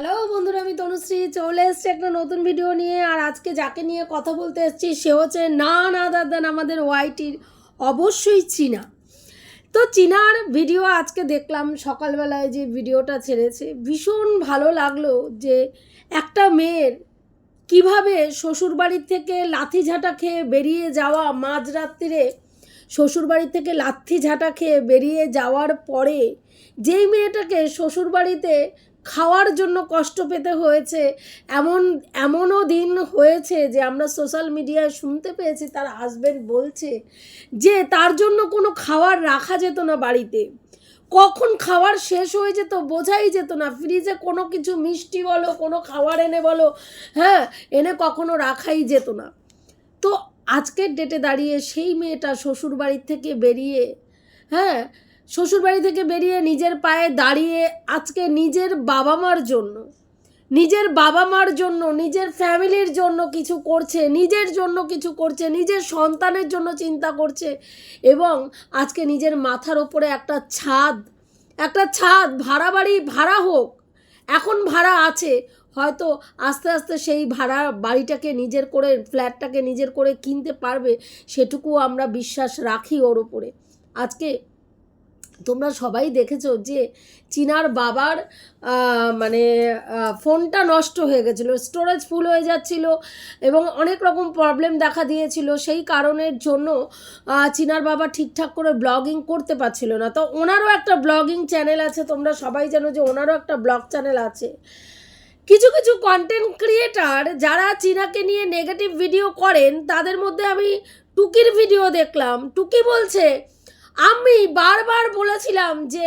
Hello বন্ধুরা, আমি তনুশ্রী। চলে এসেছি একটা নতুন ভিডিও নিয়ে, আর আজকে যাকে নিয়ে কথা বলতে এসেছি, সে হচ্ছে না না দাদান আমাদের ওয়াইটির অবশ্যই চীনা। তো চীনার ভিডিও আজকে দেখলাম, সকালবেলায় যে ভিডিওটা ছেড়েছে, ভীষণ ভালো লাগল যে একটা মেয়ের কীভাবে শ্বশুরবাড়ির থেকে লাথি ঝাঁটা খেয়ে বেরিয়ে যাওয়া, মাঝরাত্রিরে শ্বশুরবাড়ি থেকে লাথি ঝাঁটা খেয়ে বেরিয়ে যাওয়ার পরে, যেই মেয়েটাকে শ্বশুরবাড়িতে খাওয়ার জন্য কষ্ট পেতে হয়েছে। এমন, এমনও দিন হয়েছে যে আমরা সোশ্যাল মিডিয়ায় শুনতে পেয়েছি, তার হাজব্যান্ড বলছে যে তার জন্য কোনো খাবার রাখা যেত না বাড়িতে। কখন খাবার শেষ হয়ে যেত বোঝাই যেত না। ফ্রিজে কোনো কিছু মিষ্টি বলো, কোনো খাবার এনে বলো হ্যাঁ এনে কখনো রাখাই যেত না। তো আজকের ডেটে দাঁড়িয়ে সেই মেয়েটা শ্বশুর বাড়ির থেকে বেরিয়ে হ্যাঁ শ্বশুরবাড়ি থেকে বেরিয়ে নিজের পায়ে দাঁড়িয়ে আজকে নিজের বাবা মার জন্য, নিজের বাবা মার জন্য, নিজের ফ্যামিলির জন্য কিছু করছে, নিজের জন্য কিছু করছে, নিজের সন্তানের জন্য চিন্তা করছে এবং আজকে নিজের মাথার ওপরে একটা ছাদ একটা ছাদ, ভাড়া বাড়ি, ভাড়া হোক, এখন ভাড়া আছে, হয়তো আস্তে আস্তে সেই ভাড়া বাড়িটাকে নিজের করে, ফ্ল্যাটটাকে নিজের করে কিনতে পারবে সেটুকু আমরা বিশ্বাস রাখি ওর ওপরে আজকে তোমরা সবাই দেখেছ যে চীনার বাবার মানে ফোনটা নষ্ট হয়ে গেছিল স্টোরেজ ফুল হয়ে যাচ্ছিল এবং অনেক রকম প্রবলেম দেখা দিয়েছিল। সেই কারণের জন্য চীনার বাবা ঠিকঠাক করে ব্লগিং করতে পারছিল না। তো ওনারও একটা ব্লগিং চ্যানেল আছে, তোমরা সবাই জানো যে ওনারও একটা ব্লগ চ্যানেল আছে। কিছু কিছু কন্টেন্ট ক্রিয়েটার যারা চীনাকে নিয়ে নেগেটিভ ভিডিও করেন, তাদের মধ্যে আমি টুকির ভিডিও দেখলাম। টুকি বলছে আমি বারবার বলেছিলাম যে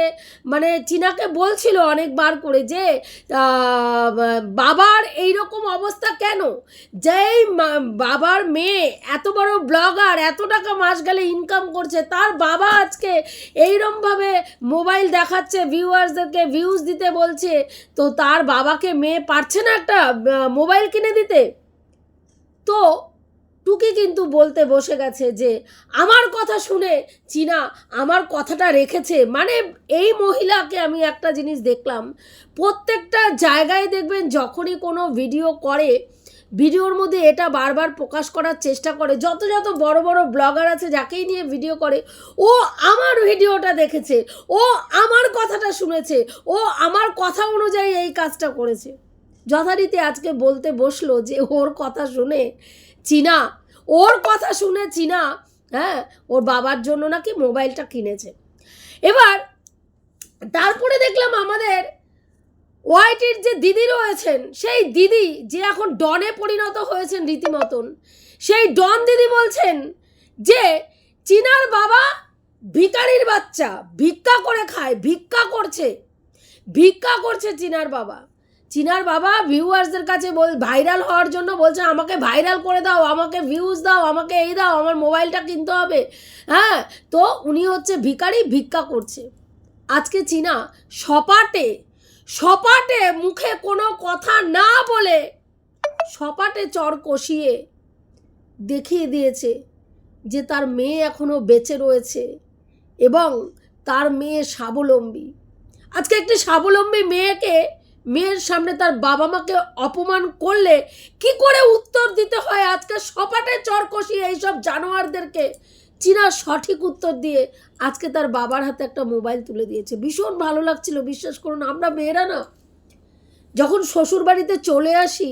মানে চীনাকে বলছিল অনেকবার করে যে বাবার এই রকম অবস্থা কেন? যেই বাবার মেয়ে এত বড় ব্লগার, এত টাকা মাস গেলে ইনকাম করছে, তার বাবা আজকে এইরমভাবে মোবাইল দেখাচ্ছে ভিউয়ার্সদেরকে ভিউজ দিতে বলছে, তো তার বাবাকে মেয়ে পারছে না একটা মোবাইল কিনে দিতে? তো টুকি কিন্তু বলতে বসে গেছে যে, আমার কথা শুনে চীনা আমার কথাটা রেখেছে। মানে এই মহিলাকে আমি একটা জিনিস দেখলাম, প্রত্যেকটা জায়গায় দেখবেন যখনই কোনো ভিডিও করে, ভিডিওর মধ্যে এটা বারবার প্রকাশ করার চেষ্টা করে। যত যত বড় বড় ব্লগার আছে যাকেই নিয়ে ভিডিও করে, ও আমার ভিডিওটা দেখেছে, ও আমার কথাটা শুনেছে, ও আমার কথা অনুযায়ী এই কাজটা করেছে। যথারীতি আজকে বলতে বসল যে, ওর কথা শুনে চীনা, ওর কথা শুনে চীনা হ্যাঁ ওর বাবার জন্য নাকি মোবাইলটা কিনেছে। এবার, তারপরে দেখলাম আমাদের ওয়াইটির যে দিদি রয়েছেন, সেই দিদি যে এখন ডনে পরিণত হয়েছেন রীতিমতন, সেই ডন দিদি বলছেন যে চীনার বাবা ভিকারির বাচ্চা, ভিক্ষা করে খায়, ভিক্ষা করছে ভিক্ষা করছে চীনার বাবা। চীনার বাবা ভিউয়ার্সদের কাছে বল ভাইরাল হওয়ার জন্য বলছে, আমাকে ভাইরাল করে দাও, আমাকে ভিউজ দাও, আমাকে এই দাও, আমার মোবাইলটা কিনতে হবে। হ্যাঁ তো উনি হচ্ছে ভিখারি, ভিক্ষা করছে। আজকে চীনা সপাটে সপাটে মুখে কোনো কথা না বলে সপাটে চর কষিয়ে দেখিয়ে দিয়েছে যে তার মেয়ে এখনও বেঁচে রয়েছে এবং তার মেয়ে স্বাবলম্বী। আজকে একটি স্বাবলম্বী মেয়েকে মেয়ের সামনে তার বাবা মাকে অপমান করলে কি করে উত্তর দিতে হয়? আজকে সপাটে চর কষিয়ে এইসব জানোয়ারদেরকে চীনা সঠিক উত্তর দিয়ে আজকে তার বাবার হাতে একটা মোবাইল তুলে দিয়েছে। ভীষণ ভালো লাগছিল, বিশ্বাস করুন, আমরা মেয়েরা না, যখন শ্বশুর বাড়িতে চলে আসি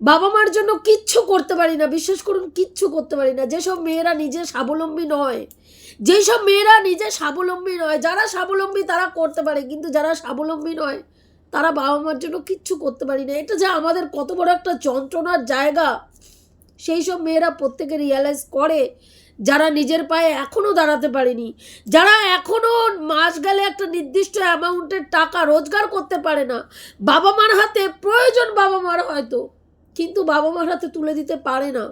বাবা মার জন্য কিচ্ছু করতে পারি না, বিশ্বাস করুন, কিচ্ছু করতে পারি না। যেসব মেয়েরা নিজে স্বাবলম্বী নয়, যেসব মেয়েরা নিজে স্বাবলম্বী নয়, যারা স্বাবলম্বী তারা করতে পারে, কিন্তু যারা স্বাবলম্বী নয় তারা বাবা মার জন্য কিচ্ছু করতে পারি না এটা যে আমাদের কত বড় একটা যন্ত্রণার জায়গা। সেই সব মেয়েরা প্রত্যেকে রিয়ালাইজ করে, যারা নিজের পায়ে এখনও দাঁড়াতে পারেনি, যারা এখনও মাস গেলে একটা নির্দিষ্ট অ্যামাউন্টের টাকা রোজগার করতে পারে না। বাবা মার হাতে প্রয়োজন বাবা মার হয়তো, কিন্তু বাবা মার হাতে তুলে দিতে পারে না।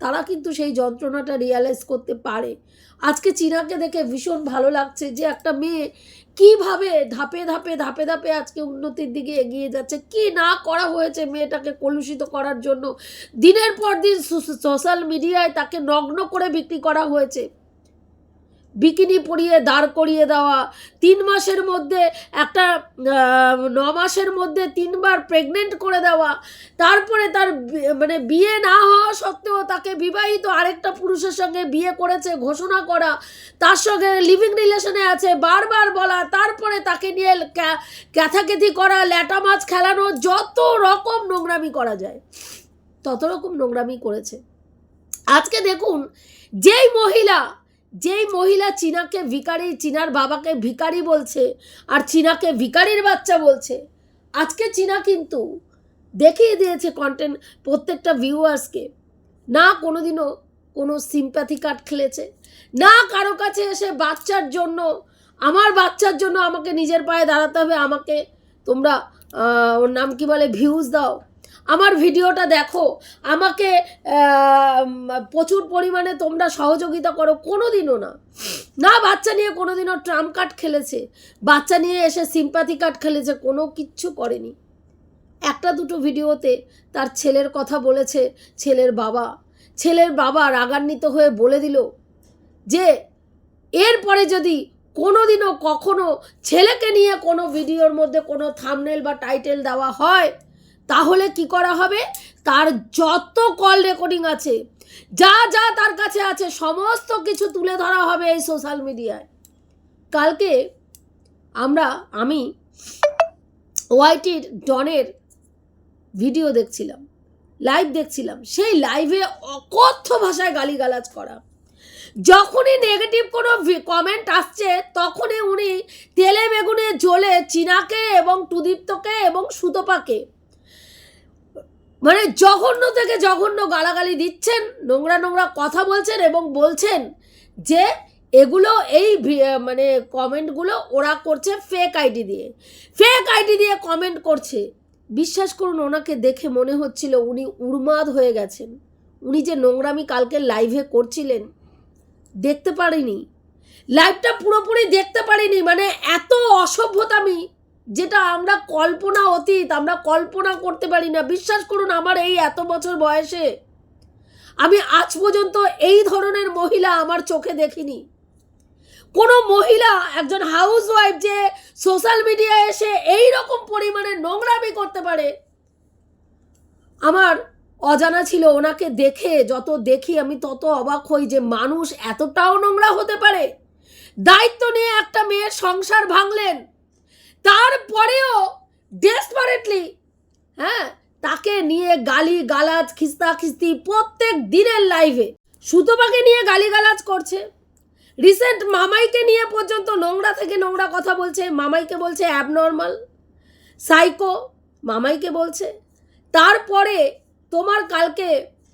তারা কিন্তু সেই যন্ত্রণাটা রিয়ালাইজ করতে পারে। আজকে চীনাকে দেখে ভীষণ ভালো লাগছে যে একটা মেয়ে কীভাবে ধাপে ধাপে ধাপে ধাপে আজকে উন্নতির দিকে এগিয়ে যাচ্ছে। কি না করা হয়েছে মেয়েটাকে কলুষিত করার জন্য? দিনের পর দিন সোশ্যাল মিডিয়ায় তাকে নগ্ন করে বিক্রি করা হয়েছে। বিকিনি পরিয়ে দাঁড় করিয়ে দেওয়া। তিন মাসের মধ্যে, একটা ন মাসের মধ্যে তিনবার প্রেগনেন্ট করে দেওয়া। তারপরে তার মানে বিয়ে না হওয়া সত্ত্বেও তাকে বিবাহিত আরেকটা পুরুষের সঙ্গে বিয়ে করেছে, ঘোষণা করা। তার সঙ্গে লিভিং রিলেশনে আছে, বারবার বলা। তারপরে তাকে নিয়ে ক্যা- ক্যাথাকেথি করা, ল্যাটা মাছ খেলানো, যত রকম নোংরামি করা যায়, তত রকম নোংরামি করেছে। আজকে দেখুন, যেই মহিলা যেই মহিলা চীনাকে ভিকারি চীনার বাবাকে ভিকারি বলছে আর চীনাকে ভিকারির বাচ্চা বলছে, আজকে চীনা কিন্তু দেখিয়ে দিয়েছে কন্টেন্ট প্রত্যেকটা ভিউয়ার্সকে না কোনোদিনও কোনো সিম্প্যাথি কার্ড খেলেছে, না কারও কাছে এসে বাচ্চার জন্য, আমার বাচ্চার জন্য আমাকে নিজের পায়ে দাঁড়াতে হবে, আমাকে তোমরা ওর নাম কি বলে ভিউজ দাও। আমার ভিডিওটা দেখো। আমাকে প্রচুর পরিমাণে তোমরা সহযোগিতা করো কোনো দিনও না। না, বাচ্চা নিয়ে কোনো দিনও ট্রাম্প কার্ড খেলেছে, বাচ্চা নিয়ে এসে সিম্প্যাথি কার্ড খেলেছে, কোনো কিচ্ছু করেনি। একটা দুটো ভিডিওতে তার ছেলের কথা বলেছে, ছেলের বাবা। ছেলের বাবা রাগান্বিত হয়ে বলে দিল যে, এরপরে যদি কোনোদিনও কখনো ছেলেকে নিয়ে কোনো ভিডিওর মধ্যে কোনো থামনেল বা টাইটেল দেওয়া হয় তাহলে কি করা হবে? তার যত কল রেকর্ডিং আছে, যা যা তার কাছে আছে, সমস্ত কিছু তুলে ধরা হবে এই সোশ্যাল মিডিয়ায় কালকে আমরা, আমি ওয়াইটির ডনের ভিডিও দেখছিলাম লাইভ দেখছিলাম। সেই লাইভে অকথ্য ভাষায় গালিগালাজ করা। যখনই নেগেটিভ কোনো কমেন্ট আসছে, তখনই উনি তেলে বেগুনে জ্বলে চীনাকে এবং টুদীপ্তকে এবং সুতপাকে মানে জঘন্য থেকে জঘন্য গালাগালি দিচ্ছেন, নোংরা নোংরা কথা বলছেন এবং বলছেন যে এগুলো এই মানে কমেন্টগুলো ওরা করছে ফেক আইডি দিয়ে। ফেক আইডি দিয়ে কমেন্ট করছে। বিশ্বাস করুন, ওনাকে দেখে মনে হচ্ছিল উনি উন্মাদ হয়ে গেছেন। উনি যে নোংরামি কালকে লাইভে করছিলেন, দেখতে পারিনি। লাইভটা পুরোপুরি দেখতে পারিনি মানে এত অসভ্যতামি যেটা আমরা কল্পনা অতীত, আমরা কল্পনা করতে পারি না। বিশ্বাস করুন, আমার এই এত বছর বয়সে আমি আজ পর্যন্ত এই ধরনের মহিলা আমার চোখে দেখিনি। কোনো মহিলা, একজন হাউস ওয়াইফ যে সোশ্যাল মিডিয়ায় এসে এই রকম পরিমাণে নোংরামি করতে পারে, আমার অজানা ছিল ওনাকে দেখে, যত দেখি আমি তত অবাক হই যে মানুষ এতটাও নোংরা হতে পারে। দায়িত্ব নিয়ে একটা মেয়ের সংসার ভাঙলেন তারপরেও ডেসপারেটলি হ্যাঁ তাকে নিয়ে গালি গালাজ খিস্তা খিস্তি প্রত্যেক দিনের লাইভে সুতপাকে নিয়ে গালি গালাজ করছে। রিসেন্ট মামাইকে নিয়ে পর্যন্ত নোংরা থেকে নোংরা কথা বলছে। মামাইকে বলছে অ্যাবনর্মাল সাইকো মামাইকে বলছে। তারপরে তোমার কালকে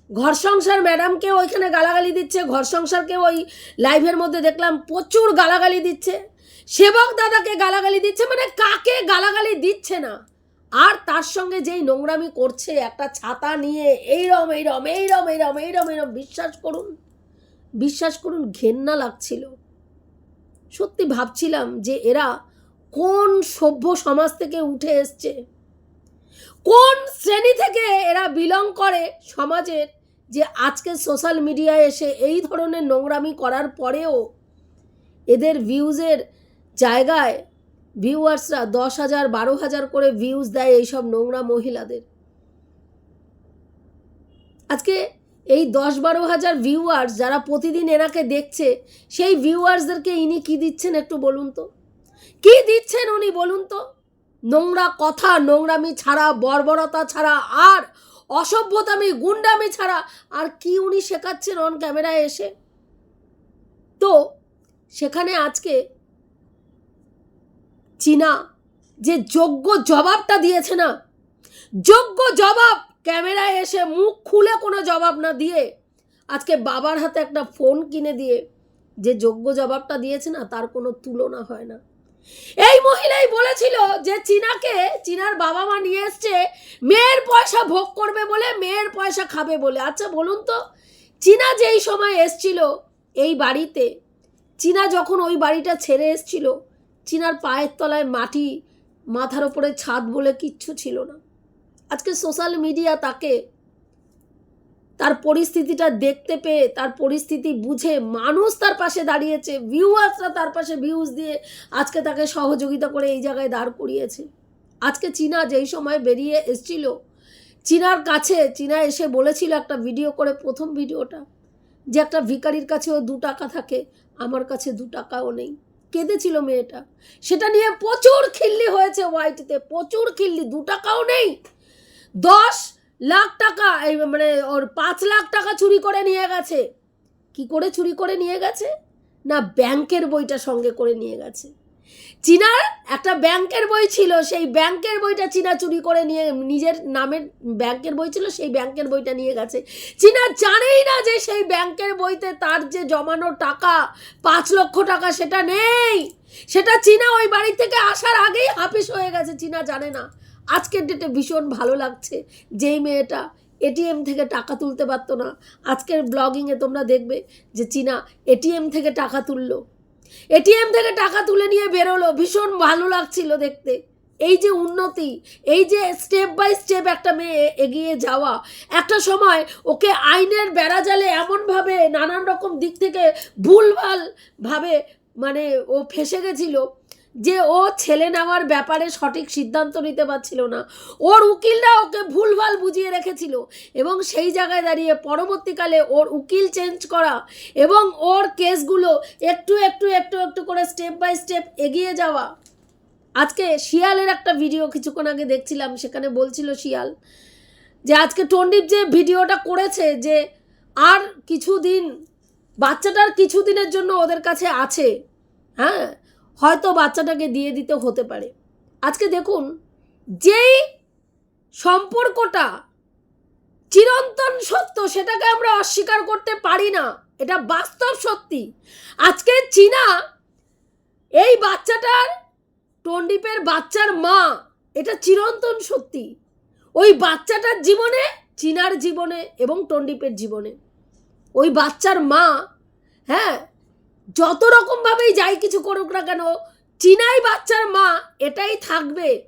ঘর সংসার ম্যাডামকে ওইখানে গালাগালি দিচ্ছে। ঘর সংসারকে ওই লাইভের মধ্যে দেখলাম প্রচুর গালাগালি দিচ্ছে। সেবক দাদাকে গালাগালি দিচ্ছে মানে কাকে গালাগালি দিচ্ছে না? আর তার সঙ্গে যেই নোংরামি করছে, একটা ছাতা নিয়ে এইরম এইরম এইরম এইরম এইরম এইরম বিশ্বাস করুন বিশ্বাস করুন ঘেন্না লাগছিল। সত্যি ভাবছিলাম যে এরা কোন সভ্য সমাজ থেকে উঠে এসছে, কোন শ্রেণি থেকে এরা বিলং করে সমাজের, যে আজকে সোশ্যাল মিডিয়ায় এসে এই ধরনের নোংরামি করার পরেও এদের ভিউজের জায়গায় ভিউয়ার্সরা দশ হাজার, বারো হাজার করে ভিউজ দেয় এইসব নোংরা মহিলাদের। আজকে এই দশ, বারো হাজার ভিউয়ার্স যারা প্রতিদিন এনাকে দেখছে, সেই ভিউয়ার্সদেরকে ইনি কি দিচ্ছেন একটু বলুন তো? কি দিচ্ছেন উনি বলুন তো? নোংরা কথা, নোংরামি ছাড়া, বর্বরতা ছাড়া, আর অসভ্যতামি, গুন্ডামি ছাড়া, আর কি উনি শেখাচ্ছেন অন ক্যামেরায় এসে? তো সেখানে আজকে চীনা, যে যোগ্য জবাবটা দিয়েছে না। যোগ্য জবাব! ক্যামেরায় এসে মুখ খুলে কোনো জবাব না দিয়ে, আজকে বাবার হাতে একটা ফোন কিনে দিয়ে, যে যোগ্য জবাবটা দিয়েছে না, তার কোনো তুলনা হয় না। এই মহিলাই বলেছিল যে চীনাকে, চীনার বাবা মা নিয়ে এসছে, মেয়ের পয়সা ভোগ করবে বলে, মেয়ের পয়সা খাবে বলে। আচ্ছা বলুন তো, চীনা যেই সময় এসছিল এই বাড়িতে, চীনা যখন ওই বাড়িটা ছেড়ে এসছিল চীনার পায়ের তলায় মাটি মাথার ওপরে ছাদ বলে কিচ্ছু ছিল না। আজকে সোশ্যাল মিডিয়া তাকে তার পরিস্থিতিটা দেখতে পেয়ে, তার পরিস্থিতি বুঝে মানুষ তার পাশে দাঁড়িয়েছে ভিউয়ার্সরা তার পাশে ভিউজ দিয়ে আজকে তাকে সহযোগিতা করে এই জায়গায় দাঁড় করিয়েছে। আজকে চীনা যেই সময় বেরিয়ে এসছিল, চীনার কাছে, চীনা এসে বলেছিল একটা ভিডিও করে, প্রথম ভিডিওটা যে একটা ভিকারির কাছেও দু টাকা থাকে, আমার কাছে দু টাকাও নেই। কেঁদেছিল মেয়েটা। সেটা নিয়ে প্রচুর খিল্লি হয়েছে ওয়াইটিতে, প্রচুর খিল্লি, দু টাকাও নেই। দশ লাখ টাকা, এই মানে ওর পাঁচ লাখ টাকা চুরি করে নিয়ে গেছে। কি করে চুরি করে নিয়ে গেছে? না, ব্যাংকের বইটা সঙ্গে করে নিয়ে গেছে। চীনার একটা ব্যাংকের বই ছিল, সেই ব্যাংকের বইটা চীনা চুরি করে নিয়ে নিজের নামের ব্যাংকের বই ছিল, সেই ব্যাংকের বইটা নিয়ে গেছে। চীনা জানেই না যে সেই ব্যাংকের বইতে তার যে জমানো টাকা, পাঁচ লক্ষ টাকা সেটা নেই। সেটা চীনা ওই বাড়ি থেকে আসার আগেই হাফিস হয়ে গেছে, চীনা জানে না। আজকের ডেটে ভীষণ ভালো লাগছে, যেই মেয়েটা এটিএম থেকে টাকা তুলতে পারতো না। আজকের ব্লগিংয়ে তোমরা দেখবে যে চীনা এটিএম থেকে টাকা তুললো। এটিএম থেকে টাকা তুলে নিয়ে বেরোলো, ভীষণ ভালো লাগছিল দেখতে। এই যে উন্নতি, এই যে স্টেপ বাই স্টেপ একটা মেয়ে এগিয়ে যাওয়া, একটা সময় ওকে আইনের বেড়াজালে এমনভাবে নানান রকম দিক থেকে ভুলভালভাবে মানে ও ফেসে গেছিল। যে ও ছেলে নেওয়ার ব্যাপারে সঠিক সিদ্ধান্ত নিতে পারছিল না। ওর উকিলরা ওকে ভুলভাল বুঝিয়ে রেখেছিল এবং সেই জায়গায় দাঁড়িয়ে পরবর্তীকালে ওর উকিল চেঞ্জ করা এবং ওর কেসগুলো একটু একটু একটু একটু করে স্টেপ বাই স্টেপ এগিয়ে যাওয়া। আজকে শিয়ালের একটা ভিডিও কিছুক্ষণ আগে দেখছিলাম, সেখানে বলছিল শিয়াল যে আজকে টন্ডিপ যে ভিডিওটা করেছে যে আর কিছুদিন, বাচ্চাটার কিছুদিনের জন্য ওদের কাছে আছে হ্যাঁ? হয়তো বাচ্চাটাকে দিয়ে দিতে হতে পারে। আজকে দেখুন, যেই সম্পর্কটা চিরন্তন সত্য সেটাকে আমরা অস্বীকার করতে পারি না, এটা বাস্তব সত্যি। আজকে চীনা এই বাচ্চাটার টন্ডিপের বাচ্চার মা, এটা চিরন্তন সত্যি। ওই বাচ্চাটার জীবনে, চীনার জীবনে এবং টন্ডিপের জীবনে। ওই বাচ্চার মা হ্যাঁ যত রকমভাবেই যাই কিছু করুক না কেন, চিনাই বাচ্চার মা এটাই থাকবে।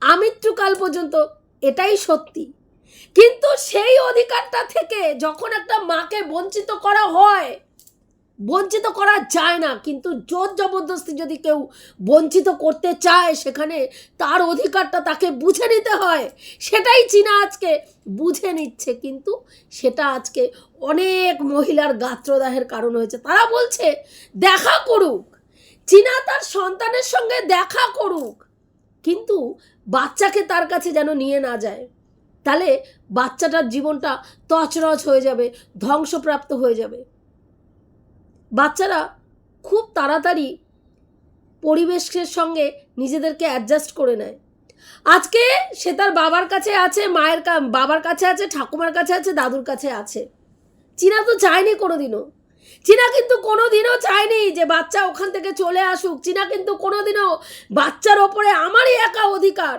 আমৃত্যুকাল পর্যন্ত এটাই সত্যি। কিন্তু সেই অধিকারটা থেকে যখন একটা মাকে বঞ্চিত করা হয় বঞ্চিত করা যায় না। কিন্তু জোর জবরদস্তি যদি কেউ বঞ্চিত করতে চায়, সেখানে তার অধিকারটা তাকে বুঝে নিতে হয়। সেটাই চীনা আজকে বুঝে নিচ্ছে। কিন্তু সেটা আজকে অনেক মহিলার গাত্রদাহের কারণ হয়েছে। তারা বলছে, দেখা করুক। চীনা তার সন্তানের সঙ্গে দেখা করুক। কিন্তু বাচ্চাকে তার কাছে যেন নিয়ে না যায়। তাহলে বাচ্চাটার জীবনটা তছরছ হয়ে যাবে, ধ্বংসপ্রাপ্ত হয়ে যাবে। বাচ্চারা খুব তাড়াতাড়ি পরিবেশের সঙ্গে নিজেদেরকে অ্যাডজাস্ট করে নেয়। আজকে সে তার বাবার কাছে আছে, মায়ের বাবার কাছে আছে, ঠাকুমার কাছে আছে, দাদুর কাছে আছে। চীনা তো চায়নি কোনোদিনও। চীনা কিন্তু কোনোদিনও চায়নি যে বাচ্চা ওখান থেকে চলে আসুক। চীনা কিন্তু কোনোদিনও বাচ্চার ওপরে আমারই একা অধিকার।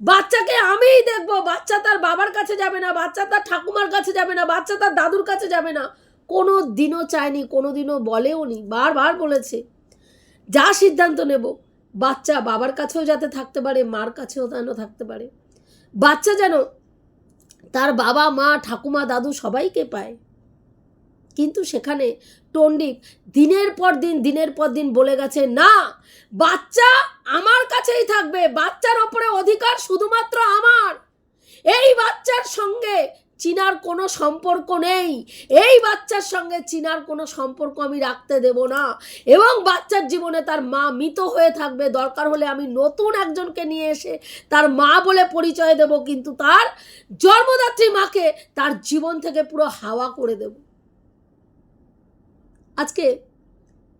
বাচ্চাকে আমিই দেখব। বাচ্চা তার বাবার কাছে যাবে না, বাচ্চা তার ঠাকুমার কাছে যাবে না, বাচ্চা তার দাদুর কাছে যাবে না। কোনো দিনও চায়নি কোনো দিনও বলেও নি, বারবার বলেছে। যা সিদ্ধান্ত নেব, বাচ্চা বাবার কাছেও যাতে থাকতে পারে, মার কাছেও যেন থাকতে পারে। বাচ্চা যেন তার বাবা, মা, ঠাকুমা, দাদু সবাইকে পায়। কিন্তু সেখানে টন্ডিপ দিনের পর দিন, দিনের পর দিন বলে গেছে, না, বাচ্চা আমার কাছেই থাকবে, বাচ্চার ওপরে অধিকার শুধুমাত্র আমার। এই বাচ্চার সঙ্গে চীনার কোনো সম্পর্ক নেই। এই বাচ্চার সঙ্গে চীনার কোনো সম্পর্ক আমি রাখতে দেব না। এবং বাচ্চার জীবনে তার মা মৃত হয়ে থাকবে। দরকার হলে আমি নতুন একজনকে নিয়ে এসে তার মা বলে পরিচয় দেব, কিন্তু তার জন্মদাত্রী মাকে তার জীবন থেকে পুরো হাওয়া করে দেব। আজকে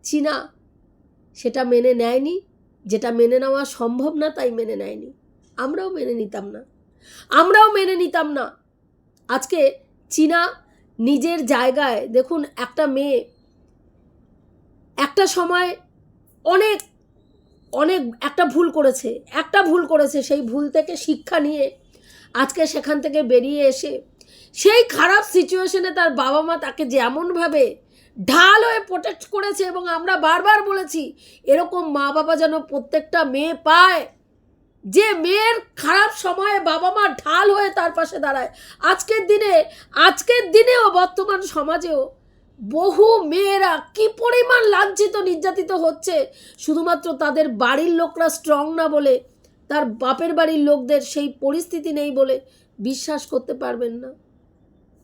চীনা সেটা মেনে নেয়নি। যেটা মেনে নেওয়া সম্ভব না, তাই মেনে নেয়নি। আমরাও মেনে নিতাম না। আমরাও মেনে নিতাম না। আজকে চীনা নিজের জায়গায় দেখুন একটা মেয়ে, একটা সময় অনেক অনেক একটা ভুল করেছে, একটা ভুল করেছে, সেই ভুল থেকে শিক্ষা নিয়ে আজকে সেখান থেকে বেরিয়ে এসে সেই খারাপ সিচুয়েশনে তার বাবা মা তাকে যেমনভাবে ঢাল হয়ে প্রোটেক্ট করেছে এবং আমরা বারবার বলেছি, এরকম মা বাবা যেন প্রত্যেকটা মেয়ে পায়। যে মেয়ের খারাপ সময়ে বাবা মা ঢাল হয়ে তার পাশে দাঁড়ায়। আজকের দিনে, আজকের দিনেও বর্তমান সমাজেও বহু মেয়েরা কি পরিমাণ লাঞ্ছিত, নির্যাতিত হচ্ছে, শুধুমাত্র তাদের বাড়ির লোকরা স্ট্রং না বলে, তার বাপের বাড়ির লোকদের সেই পরিস্থিতি নেই বলে বিশ্বাস করতে পারবেন না।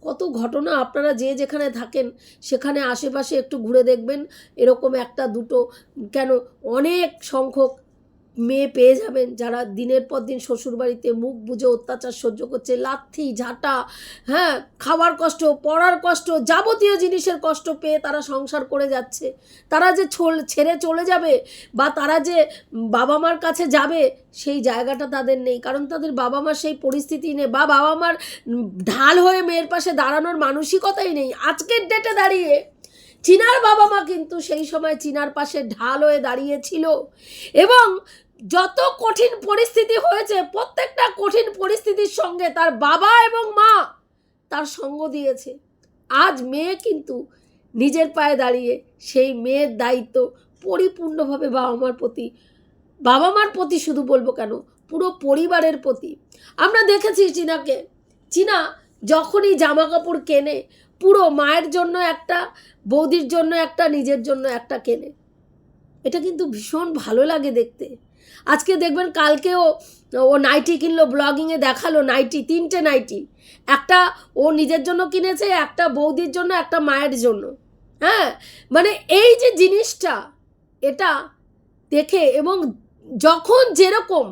কত ঘটনা আপনারা যে যেখানে থাকেন, সেখানে আশেপাশে একটু ঘুরে দেখবেন, এরকম একটা দুটো, কেন অনেক সংখ্যক মেয়ে পেয়ে যাবেন। যারা দিনের পর দিন শ্বশুরবাড়িতে মুখ বুঝে অত্যাচার সহ্য করছে, লাথি, ঝাঁটা হ্যাঁ খাওয়ার কষ্ট, পড়ার কষ্ট, যাবতীয় জিনিসের কষ্ট পেয়ে তারা সংসার করে যাচ্ছে। তারা যে ছেড়ে চলে যাবে বা তারা যে বাবা মার কাছে যাবে, সেই জায়গাটা তাদের নেই। কারণ তাদের বাবা মার সেই পরিস্থিতি নেই বা বাবা মার ঢাল হয়ে মেয়ের পাশে দাঁড়ানোর মানসিকতাই নেই। আজকের ডেটে দাঁড়িয়ে চীনার বাবা মা কিন্তু সেই সময় চীনার পাশে ঢাল হয়ে দাঁড়িয়েছিল। এবং যত কঠিন পরিস্থিতি হয়েছে, প্রত্যেকটা কঠিন পরিস্থিতির সঙ্গে তার বাবা এবং মা তার সঙ্গ দিয়েছে। আজ মেয়ে কিন্তু নিজের পায়ে দাঁড়িয়ে সেই মেয়ের দায়িত্ব পরিপূর্ণভাবে বাবা মার প্রতি, বাবা মার প্রতি শুধু বলব কেন, পুরো পরিবারের প্রতি। আমরা দেখেছি চীনাকে। চীনা যখনই জামা কাপড় কেনে, পুরো মায়ের জন্য একটা, বৌদির জন্য একটা, নিজের জন্য একটা কেনে। এটা কিন্তু ভীষণ ভালো লাগে দেখতে। আজকে দেখবেন কালকেও ও নাইটি কিনলো ব্লগিংয়ে দেখাল নাইটি, তিনটে নাইটি। একটা ও নিজের জন্য কিনেছে, একটা বৌদির জন্য, একটা মায়ের জন্য। হ্যাঁ? মানে এই যে জিনিসটা, এটা দেখে এবং যখন যেরকম,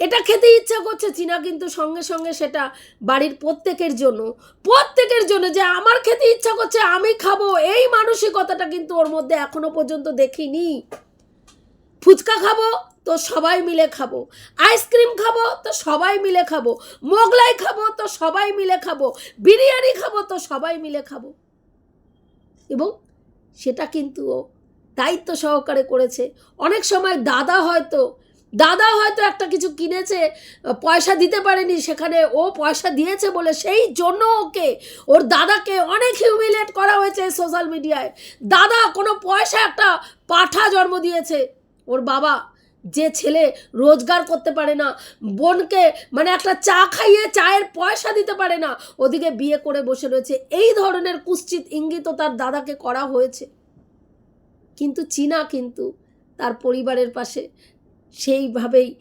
এটা খেতে ইচ্ছা করছে চীনা, কিন্তু সঙ্গে সঙ্গে সেটা বাড়ির প্রত্যেকের জন্য প্রত্যেকের জন্য যে আমার খেতে ইচ্ছা করছে, আমি খাব, এই মানসিকতাটা কিন্তু ওর মধ্যে এখনও পর্যন্ত দেখিনি। ফুচকা খাব তো সবাই মিলে খাব। আইসক্রিম খাব তো সবাই মিলে খাব। মোগলাই খাব তো সবাই মিলে খাব। বিরিয়ানি খাব তো সবাই মিলে খাব। এবং সেটা কিন্তু ও দায়িত্ব সহকারে করেছে। অনেক সময় দাদা হয়তো দাদা হয়তো একটা কিছু কিনেছে, পয়সা দিতে পারেনি, সেখানে ও পয়সা দিয়েছে বলে সেই জন্য ওকে, ওর দাদাকে অনেক হিউমিলেট করা হয়েছে সোশ্যাল মিডিয়ায় দাদা কোনো পয়সা একটা পাঠা জন্ম দিয়েছে। ওর বাবা যে ছেলে রোজগার করতে পারে না, বোনকে মানে একটা চা খাইয়ে চায়ের পয়সা দিতে পারে না, ওদিকে বিয়ে করে বসে রয়েছে। এই ধরনের কুশ্চিত ইঙ্গিত তার দাদাকে করা হয়েছে। কিন্তু চীনা কিন্তু তার পরিবারের পাশে সেইভাবেই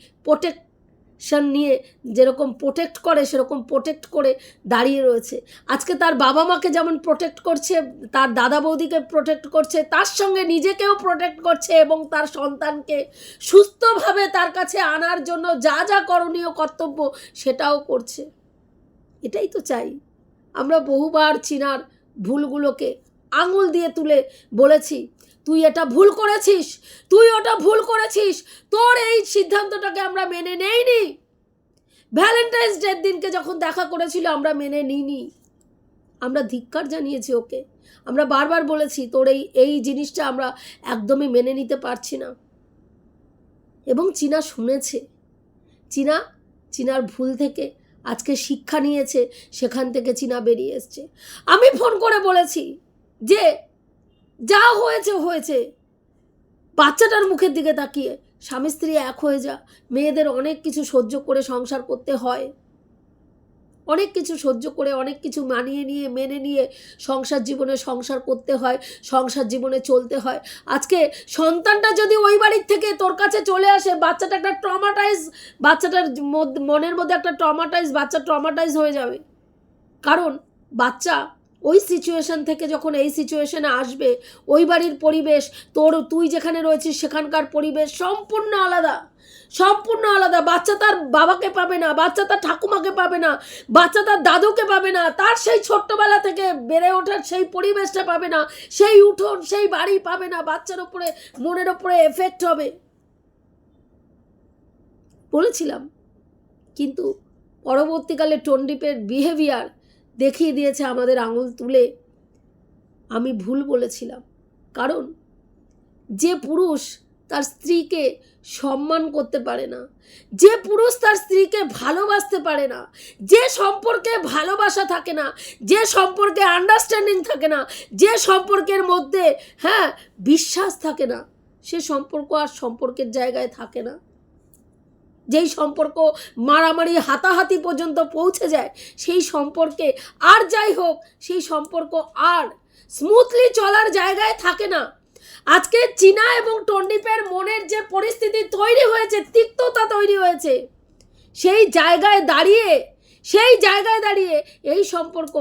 প্রোটেকশন নিয়ে যেরকম প্রোটেক্ট করে, সেরকম প্রোটেক্ট করে দাঁড়িয়ে রয়েছে। আজকে তার বাবা মাকে যেমন প্রোটেক্ট করছে, তার দাদা বৌদিকে প্রোটেক্ট করছে, তার সঙ্গে নিজেকেও প্রোটেক্ট করছে এবং তার সন্তানকে সুস্থভাবে তার কাছে আনার জন্য যা যা করণীয় কর্তব্য সেটাও করছে। এটাই তো চাই। আমরা বহুবার চীনার ভুলগুলোকে আঙুল দিয়ে তুলে বলেছি তুই এটা ভুল করেছিস, তুই ওটা ভুল করেছিস, তোর এই সিদ্ধান্তটাকে আমরা মেনে নেইনি। ভ্যালেন্টাইন্স ডের দিনকে যখন দেখা করেছিল, আমরা মেনে নিইনি। আমরা ধিক্কার জানিয়েছি ওকে। আমরা বারবার বলেছি, তোর এই এই জিনিসটা আমরা একদমই মেনে নিতে পারছি না। এবং চীনা শুনেছে। চীনা, চীনার ভুল থেকে আজকে শিক্ষা নিয়েছে, সেখান থেকে চীনা বেরিয়ে এসছে। আমি ফোন করে বলেছি যে যা হয়েছে হয়েছে। বাচ্চাটার মুখের দিকে তাকিয়ে, স্বামী স্ত্রী এক হয়ে যা, মেয়েদের অনেক কিছু সহ্য করে সংসার করতে হয়। অনেক কিছু সহ্য করে, অনেক কিছু মানিয়ে নিয়ে, মেনে নিয়ে সংসার জীবনে সংসার করতে হয়, সংসার জীবনে চলতে হয়। আজকে সন্তানটা যদি ওই বাড়ির থেকে তোর কাছে চলে আসে, বাচ্চাটা একটা ট্রমাটাইজ বাচ্চাটার মনের মধ্যে একটা ট্রমাটাইজ বাচ্চা ট্রমাটাইজ হয়ে যাবে। কারণ বাচ্চা ওই সিচুয়েশন থেকে যখন এই সিচুয়েশনে আসবে, ওই বাড়ির পরিবেশ, তোর, তুই যেখানে রয়েছিস সেখানকার পরিবেশ সম্পূর্ণ আলাদা। সম্পূর্ণ আলাদা। বাচ্চা তার বাবাকে পাবে না, বাচ্চা তার ঠাকুমাকে পাবে না, বাচ্চা তার দাদুকে পাবে না, তার সেই ছোট্টবেলা থেকে বেড়ে ওঠার সেই পরিবেশটা পাবে না, সেই উঠোন, সেই বাড়ি পাবে না, বাচ্চার ওপরে মনের ওপরে এফেক্ট হবে। বলেছিলাম, কিন্তু পরবর্তীকালে টন্ডিপের বিহেভিয়ার দেখিয়ে দিয়েছে আমাদের আঙুল তুলে। আমি ভুল বলেছিলাম। কারণ যে পুরুষ তার স্ত্রীকে সম্মান করতে পারে না, যে পুরুষ তার স্ত্রীকে ভালোবাসতে পারে না, যে সম্পর্কে ভালোবাসা থাকে না, যে সম্পর্কে আন্ডারস্ট্যান্ডিং থাকে না, যে সম্পর্কের মধ্যে হ্যাঁ বিশ্বাস থাকে না, সে সম্পর্ক আর সম্পর্কের জায়গায় থাকে না। যেই সম্পর্ক মারামারি, হাতাহাতি পর্যন্ত পৌঁছে যায়, সেই সম্পর্কে আর যাই হোক, সেই সম্পর্ক আর স্মুথলি চলার জায়গায় থাকে না। আজকে চীনা এবং টন্ডিপের মনের যে পরিস্থিতি তৈরি হয়েছে, তিক্ততা তৈরি হয়েছে, সেই জায়গায় দাঁড়িয়ে, সেই জায়গায় দাঁড়িয়ে এই সম্পর্ক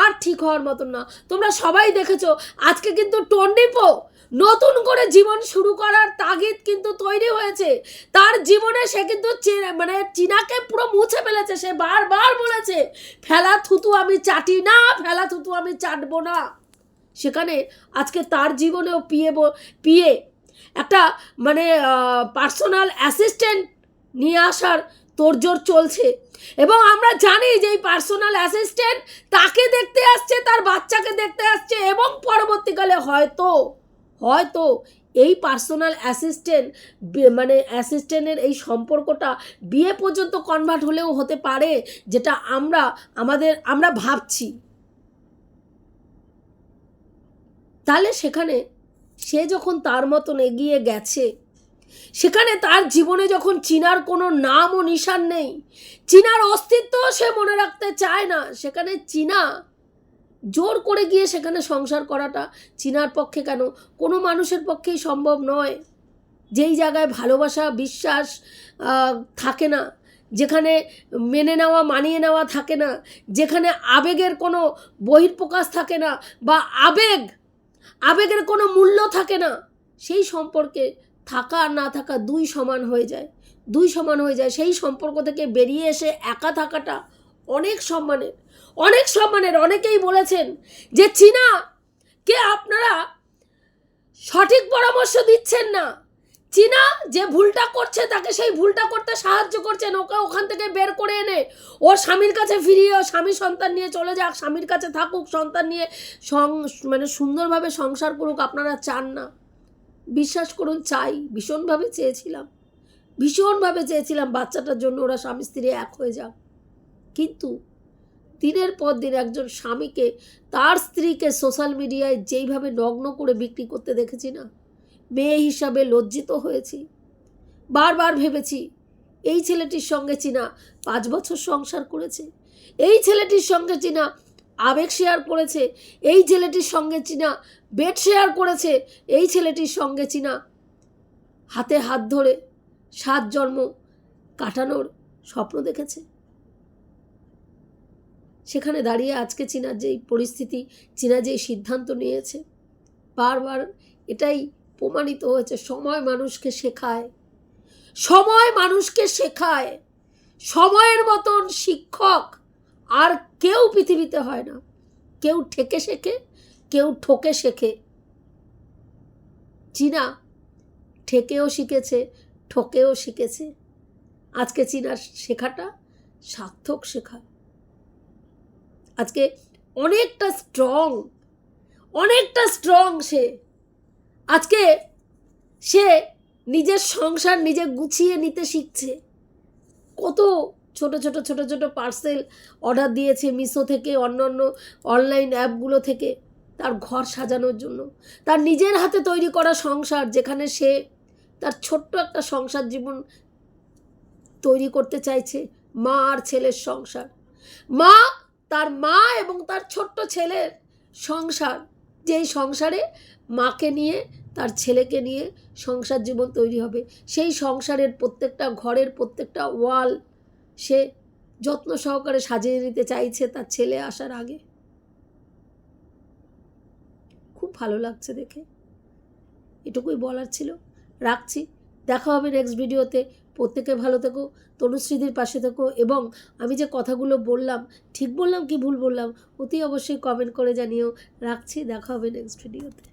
আর ঠিক হওয়ার মতন না। তোমরা সবাই দেখেছ, আজকে কিন্তু টন্ডিপও নতুন করে জীবন শুরু করার তাগিদ কিন্তু তৈরি হয়েছে। তার জীবনে সে কিন্তু মানে চীনাকে পুরো মুছে ফেলেছে। সে বারবার বলেছে, ফেলা থুতু আমি চাটি না, ফেলা থুতু আমি চাটবো না। সেখানে আজকে তার জীবনেও পিয়ে পিয়ে একটা মানে পার্সোনাল অ্যাসিস্ট্যান্ট নিয়ে আসার তোড়জোড় চলছে। এবং আমরা জানি যে এই পার্সোনাল অ্যাসিস্ট্যান্ট তাকে দেখতে আসছে, তার বাচ্চাকে দেখতে আসছে এবং পরবর্তীকালে হয়তো হয়তো এই পার্সোনাল অ্যাসিস্ট্যান্ট মানে অ্যাসিস্ট্যান্টের এই সম্পর্কটা বিয়ে পর্যন্ত কনভার্ট হলেও হতে পারে, যেটা আমরা, আমাদের, আমরা ভাবছি। তাহলে সেখানে সে যখন তার মতন এগিয়ে গেছে, সেখানে তার জীবনে যখন চিনার কোনো নাম ও নিশান নেই, চিনার অস্তিত্ব সে মনে রাখতে চায় না, সেখানে চীনা জোর করে গিয়ে সেখানে সংসার করাটা চীনার পক্ষে কেন? কোনো মানুষের পক্ষেই সম্ভব নয়। যেই জায়গায় ভালোবাসা, বিশ্বাস থাকে না, যেখানে মেনে নেওয়া, মানিয়ে নেওয়া থাকে না, যেখানে আবেগের কোনো বহিঃপ্রকাশ থাকে না বা আবেগ, আবেগের কোনো মূল্য থাকে না, সেই সম্পর্কে থাকা আর না থাকা দুই সমান হয়ে যায়। দুই সমান হয়ে যায়। সেই সম্পর্ক থেকে বেরিয়ে এসে একা থাকাটা অনেক সম্মানের। অনেক সম্মানের, অনেকেই বলেছেন যে, চীনা, কে আপনারা সঠিক পরামর্শ দিচ্ছেন না? চীনা যে ভুলটা করছে, তাকে সেই ভুলটা করতে সাহায্য করছেন। ওকে ওখান থেকে বের করে এনে ওর স্বামীর কাছে ফিরিয়ে, ও স্বামী সন্তান নিয়ে চলে যাক, স্বামীর কাছে থাকুক, সন্তান নিয়ে সং মানে সুন্দরভাবে সংসার করুক, আপনারা চান না। বিশ্বাস করুন, চাই। ভীষণভাবে চেয়েছিলাম। ভীষণভাবে চেয়েছিলাম বাচ্চাটার জন্য ওরা স্বামী স্ত্রী এক হয়ে যাক। কিন্তু দিনের পর দিন একজন স্বামীকে, তার স্ত্রীকে সোশ্যাল মিডিয়ায় যেইভাবে নগ্ন করে বিক্রি করতে দেখেছি না, মেয়ে হিসাবে লজ্জিত হয়েছি। বারবার ভেবেছি, এই ছেলেটির সঙ্গে চীনা পাঁচ বছর সংসার করেছে, এই ছেলেটির সঙ্গে চীনা আবেগ শেয়ার করেছে, এই ছেলেটির সঙ্গে চীনা বেড শেয়ার করেছে, এই ছেলেটির সঙ্গে চীনা হাতে হাত ধরে সাত জন্ম কাটানোর স্বপ্ন দেখেছে। সেখানে দাঁড়িয়ে আজকে চীনার যেই পরিস্থিতি, চীনা যেই সিদ্ধান্ত নিয়েছে, বারবার এটাই প্রমাণিত হয়েছে, সময় মানুষকে শেখায়। সময় মানুষকে শেখায়। সময়ের মতন শিক্ষক আর কেউ পৃথিবীতে হয় না। কেউ ঠেকে শেখে, কেউ ঠকে শেখে। চীনা ঠেকেও শিখেছে, ঠকেও শিখেছে। আজকে চীনার শেখাটা সার্থক শেখা আজকে অনেকটা স্ট্রং অনেকটা স্ট্রং সে। আজকে সে নিজের সংসার নিজে গুছিয়ে নিতে শিখছে। কত ছোট ছোট ছোট ছোট পার্সেল অর্ডার দিয়েছে মিশো থেকে, অন্যান্য অনলাইন অ্যাপগুলো থেকে তার ঘর সাজানোর জন্য। তার নিজের হাতে তৈরি করা সংসার যেখানে সে তার ছোট্ট একটা সংসার জীবন তৈরি করতে চাইছে, মা আর ছেলের সংসার। মা তার মা এবং তার ছোট্ট ছেলের সংসার। যেই সংসারে মাকে নিয়ে, তার ছেলেকে নিয়ে সংসার জীবন তৈরি হবে, সেই সংসারের প্রত্যেকটা ঘরের প্রত্যেকটা ওয়াল সে যত্ন সহকারে সাজিয়ে নিতে চাইছে তার ছেলে আসার আগে। খুব ভালো লাগছে দেখে। এটুকুই বলার ছিল। রাখছি। দেখা হবে নেক্সট ভিডিওতে প্রত্যেকে ভালো থেকো, তনুশ্রীদের পাশে থেকো এবং আমি যে কথাগুলো বললাম, ঠিক বললাম কি ভুল বললাম, অতি অবশ্যই কমেন্ট করে জানিও। রাখছি, দেখা হবে নেক্সট ভিডিওতে